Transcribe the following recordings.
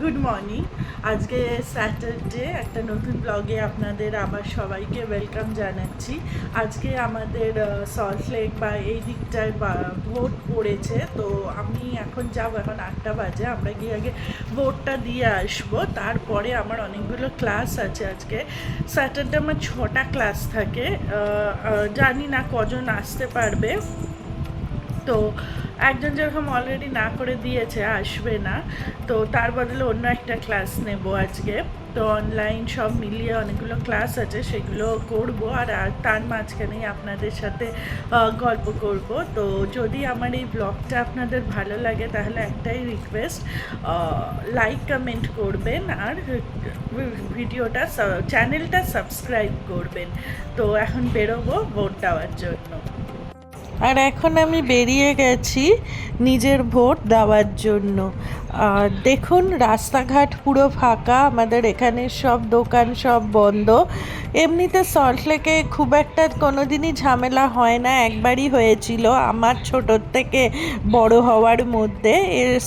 Good morning আজকে Saturday একটা নতুন ব্লগে আপনাদের আবার সবাইকে ওয়েলকাম জানাচ্ছি। আজকে আমাদের সল্ট লেক বা এই দিকটায় ভোট পড়েছে। তো আমি এখন যাব, এখন আটটা বাজে। আমরা গিয়ে আগে ভোটটা দিয়ে আসব। তারপরে আমার অনেকগুলো ক্লাস আছে আজকে। স্যাটারডে আমার ছটা ক্লাস থাকে। জানি না কজন আসতে পারবে। তো একজন যেরকম অলরেডি না করে দিয়েছে, আসবে না। তো তার বদলে অন্য একটা ক্লাস নেব আজকে। তো অনলাইন সব মিলিয়ে অনেকগুলো ক্লাস আছে, সেগুলো করব আর তার মাঝখানেই আপনাদের সাথে গল্প করব। তো যদি আমার এই ব্লগটা আপনাদের ভালো লাগে, তাহলে একটাই রিকোয়েস্ট লাইক কমেন্ট করবেন আর ভিডিওটা চ্যানেলটা সাবস্ক্রাইব করবেন। তো এখন বেরোবো ভোট দেওয়ার জন্য। আর এখন আমি বেরিয়ে গেছি নিজের ভোট দেওয়ার জন্য। দেখুন, রাস্তাঘাট পুরো ফাঁকা, আমাদের এখানে সব দোকান সব বন্ধ। এমনিতে সল্টলেকে খুব একটা কোনো দিনই ঝামেলা হয় না, একবারই হয়েছিল আমার ছোটোর থেকে বড় হওয়ার মধ্যে।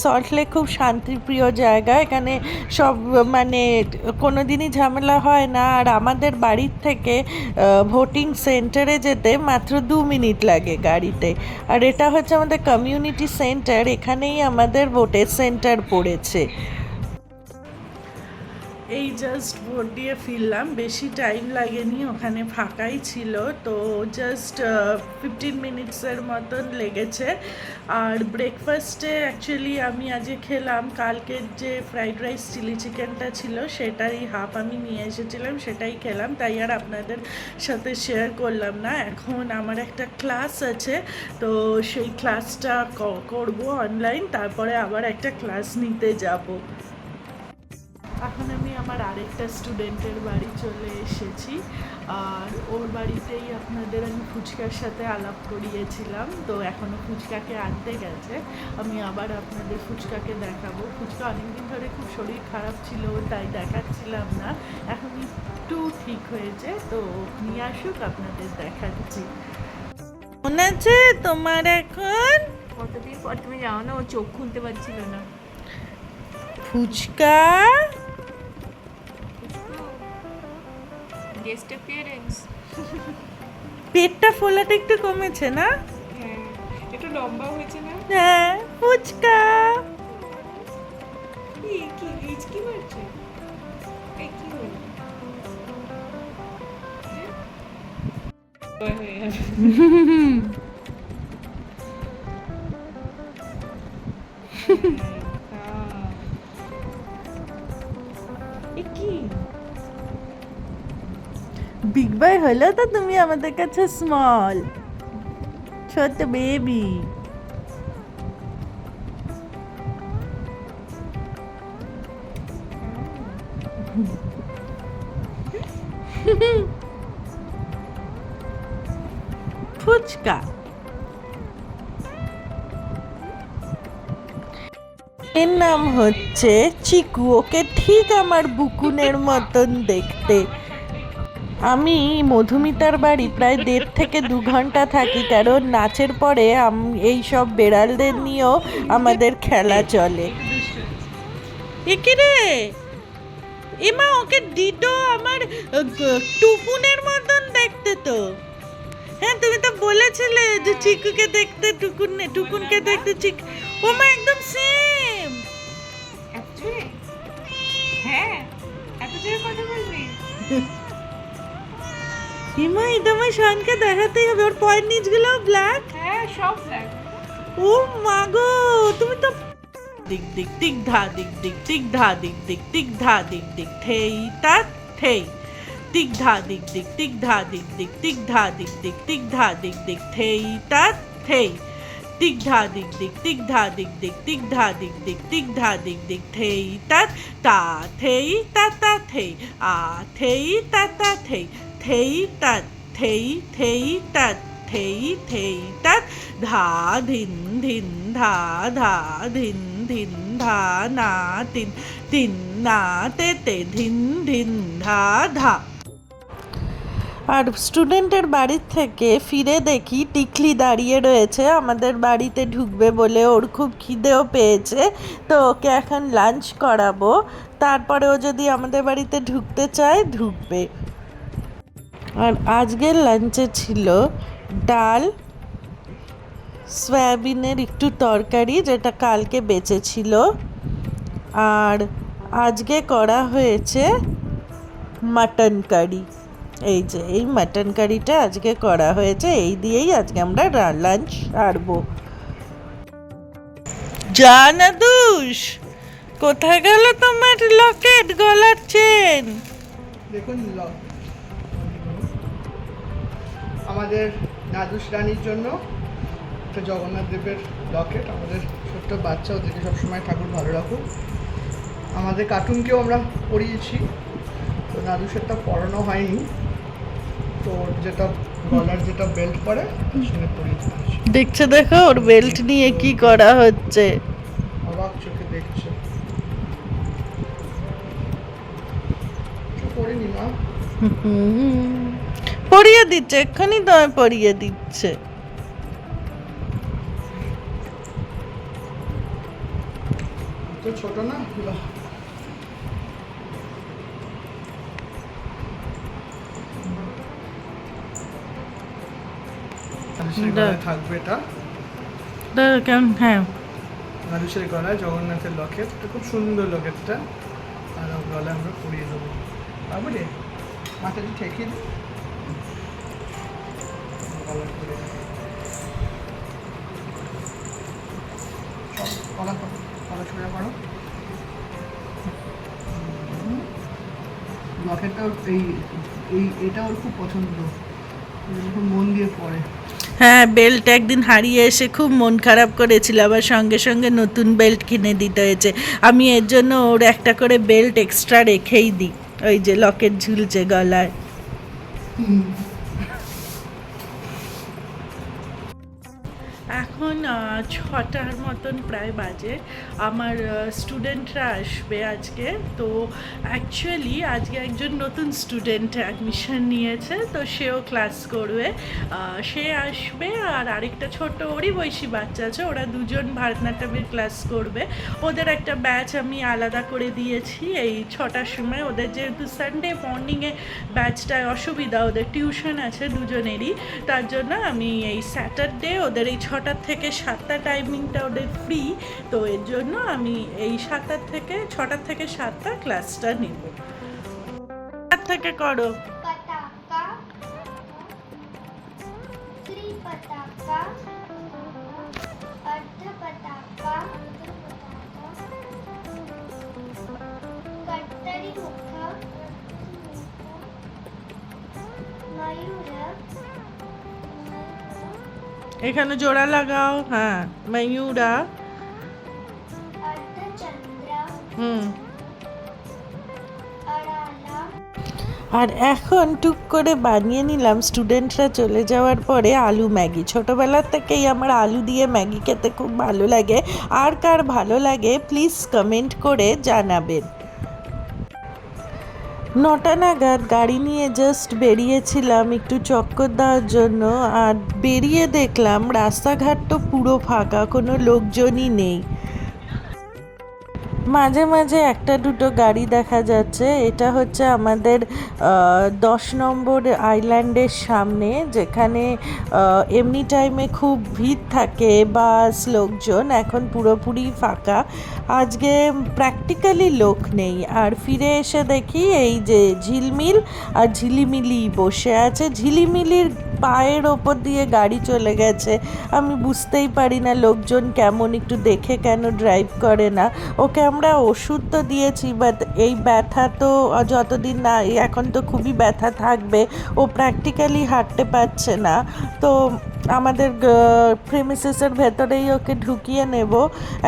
সল্টলেক খুব শান্তিপ্রিয় জায়গা, এখানে সব মানে কোনো দিনই ঝামেলা হয় না। আর আমাদের বাড়ির থেকে ভোটিং সেন্টারে যেতে মাত্র দু মিনিট লাগে গাড়িতে। আর এটা হচ্ছে আমাদের কমিউনিটি সেন্টার এখানেই আমাদের ভোটের সেন্টার পড়েছে। এই জাস্ট ভোট দিয়ে ফিরলাম। বেশি টাইম লাগেনি, ওখানে ফাঁকাই ছিল। তো জাস্ট ফিফটিন মিনিটসের মতন লেগেছে। আর ব্রেকফাস্টে অ্যাকচুয়ালি আমি আজকে খেলাম। কালকের যে ফ্রাইড রাইস চিলি চিকেনটা ছিল সেটারই হাফ আমি নিয়ে এসেছিলাম, সেটাই খেলাম। তাই আর আপনাদের সাথে শেয়ার করলাম না। এখন আমার একটা ক্লাস আছে, তো সেই ক্লাসটা করব অনলাইন তারপরে আবার একটা ক্লাস নিতে যাব। এখন আমি আমার আরেকটা স্টুডেন্টের বাড়ি চলে এসেছি। আর ওর বাড়িতেই আপনাদের আমি ফুচকার সাথে আলাপ করিয়েছিলাম। তো এখনও ফুচকাকে আনতে গেছে। আমি আবার আপনাদের ফুচকাকে দেখাবো। ফুচকা অনেকদিন ধরে খুব শরীর খারাপ ছিল তাই দেখাচ্ছিলাম না। এখন একটু ঠিক হয়েছে তো নিয়ে আসুক আপনাদের দেখাচ্ছি। মনে আছে তোমার এখন? কতদিন পর? তুমি যাও না ও চোখ খুলতে পারছিল না। ফুচকা গেস্ট অ্যাপিয়ারেন্স পেটটা ফোলাটা একটু কমেছে না? হ্যাঁ একটু লম্বা হয়েছে না? হ্যাঁ ফুচকা। কি কি মারছে? এই কি হলো? হ্যাঁ? হলো তো তুমি আমাদের কাছে স্মল ছোট বেবি ফুচকা। এর নাম হচ্ছে চিকু ওকে ঠিক আমার বুকুনের মতন দেখতে। আমি মধুমিতার বাড়ি প্রায় দেড় থেকে দু ঘণ্টা থাকি, কারণ নাচের পরে এই সব বেড়ালদের নিয়েও আমাদের খেলা চলে। রে! এমা, ওকে ডিটো আমার টুকুনের মতন দেখতে তো। হ্যাঁ তুমি তো বলেছিলে যে চিকুকে দেখতে, টুকুন টুকুনকে দেখতে চিক ওমা, একদম সেম হ্যাঁ এত জোরে কথা বলবি? হিমা এটা আমার শানকে দেখাতেই হবে ওর পয়েন্ট নিচগুলো ব্ল্যাক হ্যাঁ সব ব্ল্যাক ও মাগো তুমি তো দিক দিক দিক ধা দিক দিক দিক ধা দিক দিক দিক ধা দিক দিক থেই তা থেই দিক ধা দিক দিক দিক ধা দিক দিক দিক ধা দিক দিক দিক ধা দিক দিক থেই তা থেই দিক ধা দিক দিক দিক ধা দিক দিক দিক ধা দিক দিক দিক ধা দিক দিক থেই তা তা থেই তা তা থেই আ থেই তা তা থেই থেই তা থেই থেই তা থেই থেই তা ধা, ধিন ধিন, ধা ধা, ধিন ধিন, ধা, না, তিন তিন, না, তে তে, ধিন ধিন, ধা ধা। আর স্টুডেন্টের বাড়ির থেকে ফিরে দেখি টিকলি দাঁড়িয়ে রয়েছে, আমাদের বাড়িতে ঢুকবে বলে ওর খুব খিদেও পেয়েছে, তো ওকে এখন লাঞ্চ করাবো। তারপরে ও যদি আমাদের বাড়িতে ঢুকতে চায়, ঢুকবে। আর আজকের লাঞ্চে ছিল ডাল, সয়াবিনের একটু তরকারি যেটা কালকে বেঁচে ছিল আর আজকে করা হয়েছে মাটন কারি এই যে, এই মাটন কারিটা আজকে করা হয়েছে, এই দিয়েই আজকে আমরা লাঞ্চ সারবো। জানাদুস, কোথায় গেল তোমার লকেট গলার চেন দেখুন লক আমাদের নাদুস রানীর জন্য একটা জগন্নাথ দেবের লকেট আমাদের ছোট্ট বাচ্চা ওদেরকে সবসময় ঠাকুর ভালো রাখুক। আমাদের কার্টুনকেও আমরা পড়িয়েছি তো নাদুসেরটা পড়ানো হয়নি তো ওর যেটা গলার যেটা বেল্ট পরে সেটা পরিয়ে দিয়েছি দেখছে দেখো ওর বেল্ট নিয়ে কি করা হচ্ছে। অবাক চোখে দেখছে। পড়িনি মা। হুম। পরিয়ে দিচ্ছে এক্ষুনি তো পরিয়ে দিচ্ছে। ছোট না? থাকবে এটা। কেমন? হ্যাঁ। মানুষের গলায় জগন্নাথের লকেট। এটা খুব সুন্দর লকেটটা। আর গলায় আমরা পরিয়ে দেবো। তারপরে মাথাটি ঠেকিয়ে দিই হ্যাঁ বেল্ট একদিন হারিয়ে এসে খুব মন খারাপ করেছিল, আবার সঙ্গে সঙ্গে নতুন বেল্ট কিনে দিতে হয়েছে। আমি এর জন্য ওর একটা করে বেল্ট এক্সট্রা রেখেই দিই, ওই যে লকেট ঝুলছে গলায়। এখন Huh. ছটার মতন প্রায় বাজে। আমার স্টুডেন্টরা আসবে আজকে। তো অ্যাকচুয়ালি আজকে একজন নতুন স্টুডেন্ট অ্যাডমিশন নিয়েছে, তো সেও ক্লাস করবে। সে আসবে আর আরেকটা ছোট ওরই বয়সী বাচ্চা আছে, ওরা দুজন ভারতনাট্যমের ক্লাস করবে। ওদের একটা ব্যাচ আমি আলাদা করে দিয়েছি। এই ছটার সময় ওদের যেহেতু সানডে মর্নিংয়ে ব্যাচটায় অসুবিধা, ওদের টিউশন আছে দুজনেরই, তার জন্য আমি এই স্যাটারডে ওদের এই ছটার থেকে সাতটা টাইমিংটা ওদের ফ্রি তো এর জন্য আমি এই সাতটার থেকে ছটার থেকে সাতটা ক্লাসটা নেব সাত থেকে করো पटाखा त्रि पटाखा अर्ध पटाखा कट्टरी मुख मयूर এখানে জোড়া লাগাও হ্যাঁ ময়ূরা হুম। আর এখন টুক করে বানিয়ে নিলাম স্টুডেন্টরা চলে যাওয়ার পরে আলু ম্যাগি। ছোটোবেলার থেকেই আমার আলু দিয়ে ম্যাগি খেতে খুব ভালো লাগে। আর কার ভালো লাগে, প্লিজ কমেন্ট করে জানাবেন। নটা নাগাদ গাড়ি নিয়ে জাস্ট বেরিয়েছিলাম একটু চক্কর দেওয়ার জন্য আর বেরিয়ে দেখলাম রাস্তাঘাট তো পুরো ফাঁকা, কোনো লোকজনই নেই। মাঝে মাঝে একটা দুটো গাড়ি দেখা যাচ্ছে। এটা হচ্ছে আমাদের দশ নম্বর আইল্যান্ডের সামনে, যেখানে এমনি টাইমে খুব ভিড় থাকে বাস, লোকজন, এখন পুরোপুরি ফাঁকা। আজকে প্র্যাকটিক্যালি লোক নেই। আর ফিরে এসে দেখি এই যে ঝিলমিল আর ঝিলিমিলি বসে আছে। ঝিলিমিলির পায়ের ওপর দিয়ে গাড়ি চলে গেছে। আমি বুঝতেই পারি না লোকজন কেমন, একটু দেখে কেন ড্রাইভ করে না। ওকে আমরা ওষুধ তো দিয়েছি বাট এই ব্যথা তো যতদিন না এখন তো খুবই ব্যথা থাকবে। ও প্র্যাকটিক্যালি হাঁটতে পারছে না। তো আমাদের প্রেমিসেসের ভেতরেই ওকে ঢুকিয়ে নেব।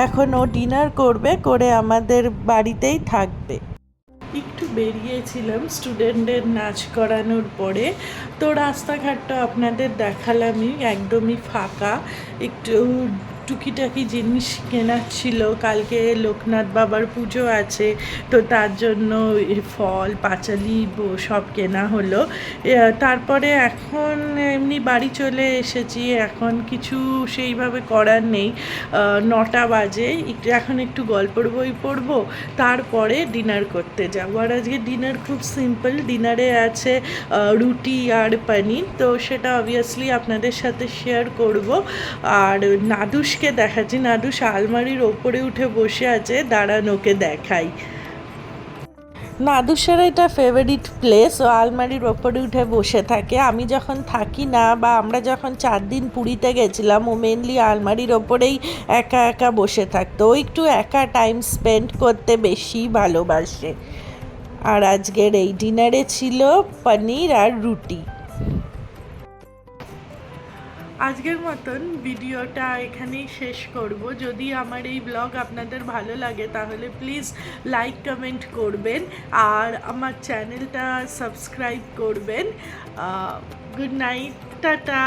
এখন ও ডিনার করবে, করে আমাদের বাড়িতেই থাকবে। একটু বেরিয়েছিলাম স্টুডেন্টদের নাচ করানোর পরে। তো রাস্তাঘাটটা আপনাদের দেখালামই একদমই ফাঁকা একটু টুকিটাকি জিনিস কেনার ছিল। কালকে লোকনাথ বাবার পুজো আছে, তো তার জন্য ফল, পাঁচালি সব কেনা হলো। তারপরে এখন এমনি বাড়ি চলে এসেছি। এখন কিছু সেইভাবে করার নেই। নটা বাজে। এখন একটু গল্পের বই পড়ব, তারপরে ডিনার করতে যাব। আর আজকে ডিনার খুব সিম্পল। ডিনারে আছে রুটি আর পনির। তো সেটা অবভিয়াসলি আপনাদের সাথে শেয়ার করব। আর নাদুসকে দেখাচ্ছি নাদুস আলমারির ওপরে উঠে বসে আছে, দাঁড়ান ওকে দেখাই। নাদুসের এটা ফেভারিট প্লেস ও আলমারির ওপরে উঠে বসে থাকে। আমি যখন থাকি না বা আমরা যখন চার দিন পুরীতে গেছিলাম, ও মেনলি আলমারির ওপরেই একা একা বসে থাকতো। ও একটু একা টাইম স্পেন্ড করতে বেশি ভালোবাসে। আর আজকের এই ডিনারে ছিল পনির আর রুটি। আজকের মতন ভিডিওটা এখানেই শেষ করব। যদি আমার এই ব্লগ আপনাদের ভালো লাগে, তাহলে প্লিজ লাইক, কমেন্ট করবেন আর আমার চ্যানেলটা সাবস্ক্রাইব করবেন। Good night, tata.